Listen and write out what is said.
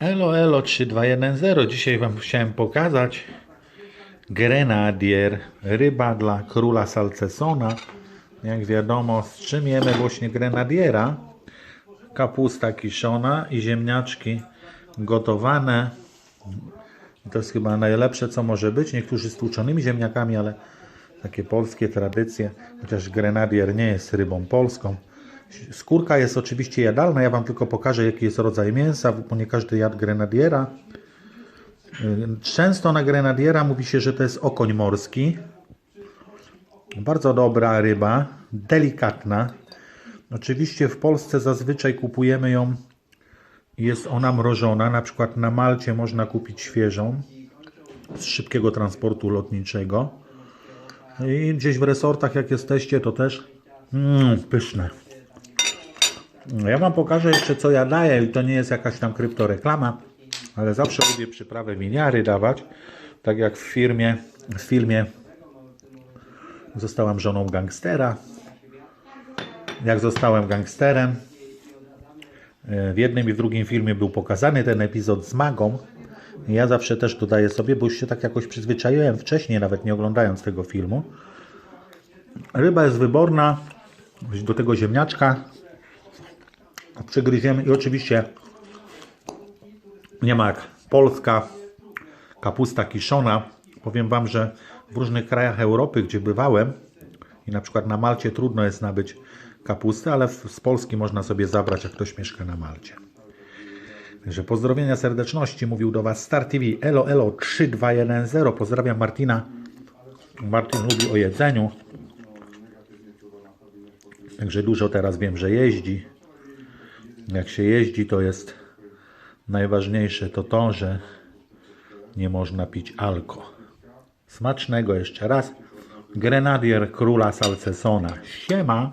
Elo, elo 3210. Dzisiaj Wam chciałem pokazać grenadier, ryba dla króla Salcesona. Jak wiadomo, jemy właśnie grenadiera? Kapusta kiszona i ziemniaczki gotowane. To jest chyba najlepsze, co może być. Niektórzy z tłuczonymi ziemniakami, ale takie polskie tradycje. Chociaż grenadier nie jest rybą polską. Skórka jest oczywiście jadalna. Ja Wam tylko pokażę, jaki jest rodzaj mięsa, bo nie każdy jadł grenadiera. Y, Często na grenadiera mówi się, że to jest okoń morski. Bardzo dobra ryba, delikatna. Oczywiście w Polsce zazwyczaj kupujemy ją jest ona mrożona. Na przykład na Malcie można kupić świeżą z szybkiego transportu lotniczego. I gdzieś w resortach, jak jesteście, to też mm, pyszne. Ja Wam pokażę jeszcze, co ja daję. I to nie jest jakaś tam kryptoreklama, ale zawsze lubię przyprawę miniary dawać. Tak jak w firmie, w filmie Zostałam żoną gangstera. Jak zostałem gangsterem, e, w jednym i w drugim filmie był pokazany ten epizod z magą. Ja zawsze też dodaję sobie, bo już się tak jakoś przyzwyczaiłem wcześniej, nawet nie oglądając tego filmu. Ryba jest wyborna. Do tego ziemniaczka przegryziemy i oczywiście nie ma jak polska kapusta kiszona. Powiem Wam, że w różnych krajach Europy, gdzie bywałem i na przykład na Malcie trudno jest nabyć kapustę, ale z Polski można sobie zabrać, jak ktoś mieszka na Malcie. Także pozdrowienia serdeczności, mówił do Was Star TV Elo Elo 3210. Pozdrawiam Martina. Martin lubi o jedzeniu. Także dużo teraz wiem, że jeździ. Jak się jeździ, to jest najważniejsze to to, że nie można pić alko. Smacznego jeszcze raz. Grenadier króla Salcesona. Siema.